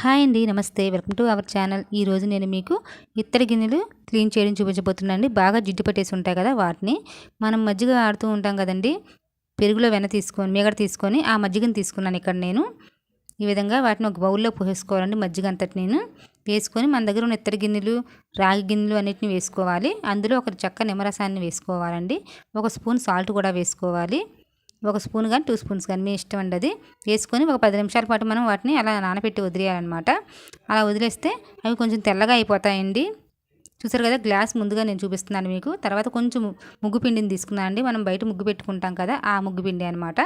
Hi అండి నమస్తే. Welcome to our channel. ఈరోజు నేను మీకు ఇత్తడి గిన్నెలు క్లీన్ చేయడం చూపించబోతున్నాను బాగా జిడ్డు పట్టేసి ఉంటాయి కదా వాటిని. మనం మజ్జిగ ఆడుతూ ఉంటాం కదండి. పెరుగులో వెన తీసుకొని మేగడ తీసుకొని ఆ మజ్జిగను తీసుకున్నాను ఇక్కడ నేను. ఈ విధంగా వాటిని ఒక బౌల్లో పోసేసుకోవాలండి మజ్జిగ అంతటి నేను. వేసుకొని మన దగ్గర ఉన్న ఇత్తడి గిన్నెలు రాగి గిన్నెలు అన్నిటిని వేసుకోవాలి. అందులో ఒక చక్క నిమ్మరసాన్ని వేసుకోవాలండి. ఒక స్పూన్ సాల్ట్ కూడా వేసుకోవాలి. ఒక స్పూన్ కానీ టూ స్పూన్స్ కానీ మీ ఇష్టం అండి అది. వేసుకొని ఒక పది నిమిషాల పాటు మనం వాటిని అలా నానబెట్టి వదిలేయాలన్నమాట. అలా వదిలేస్తే అవి కొంచెం తెల్లగా అయిపోతాయండి. చూసారు కదా గ్లాస్ ముందుగా నేను చూపిస్తున్నాను మీకు. తర్వాత కొంచెం ముగ్గు పిండిని తీసుకున్నాను అండి. మనం బయట ముగ్గు పెట్టుకుంటాం కదా ఆ ముగ్గు పిండి అనమాట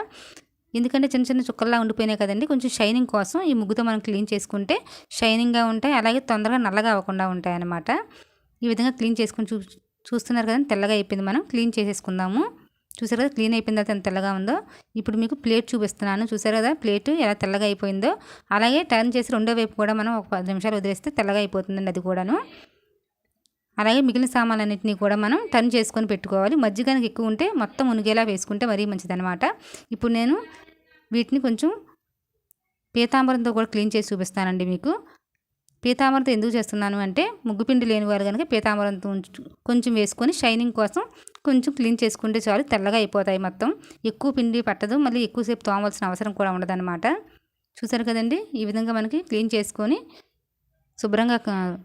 ఎందుకంటే చిన్న చిన్న చుక్కల్లా ఉండిపోయినాయి కదండి కొంచెం షైనింగ్ కోసం ఈ ముగ్గుతో మనం క్లీన్ చేసుకుంటే షైనింగ్గా ఉంటాయి అలాగే తొందరగా నల్లగా అవ్వకుండా ఉంటాయి అన్నమాట ఈ విధంగా క్లీన్ చేసుకుని చూ చూస్తున్నారు కదండి తెల్లగా అయిపోయింది మనం క్లీన్ చేసేసుకుందాము. చూసారు కదా క్లీన్ అయిపోయిన తర్వాత ఎంత తెల్లగా ఉందో. ఇప్పుడు మీకు ప్లేట్ చూపిస్తున్నాను. చూసారు కదా ప్లేట్ ఎలా తెల్లగా అయిపోయిందో. అలాగే టర్న్ చేసి రెండో వైపు కూడా మనం ఒక పది నిమిషాలు వదిలేస్తే తెల్లగా అయిపోతుందండి అది కూడాను. అలాగే మిగిలిన సామాన్లన్నింటినీ కూడా మనం టర్న్ చేసుకొని పెట్టుకోవాలి. మజ్జిగనికి ఎక్కువ ఉంటే మొత్తం ఉనిగేలా వేసుకుంటే మరీ మంచిదనమాట ఇప్పుడు నేను వీటిని కొంచెం పీతాంబరంతో కూడా క్లీన్ చేసి చూపిస్తానండి మీకు. పీతాంబరంతో ఎందుకు చేస్తున్నాను అంటే ముగ్గుపిండి లేని వారు కనుక పీతాంబరంతో కొంచెం వేసుకొని షైనింగ్ కోసం కొంచెం క్లీన్ చేసుకుంటే చాలు తెల్లగా అయిపోతాయి మొత్తం. ఎక్కువ పిండి పట్టదు మళ్ళీ ఎక్కువసేపు తోమవలసిన అవసరం కూడా ఉండదన్నమాట. చూసారు కదండి? ఈ విధంగా మనకి క్లీన్ చేసుకొని శుభ్రంగా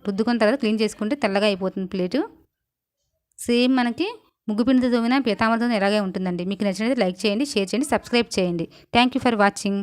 రుద్దుకున్న తర్వాత క్లీన్ చేసుకుంటే తెల్లగా అయిపోతుంది ప్లేటు. సేమ్ మనకి ముగ్గు తోమిన తోమినా ఎలాగే ఉంటుందండి. మీకు నచ్చినది లైక్ చేయండి షేర్ చేయండి సబ్స్క్రైబ్ చేయండి. Thank you for watching.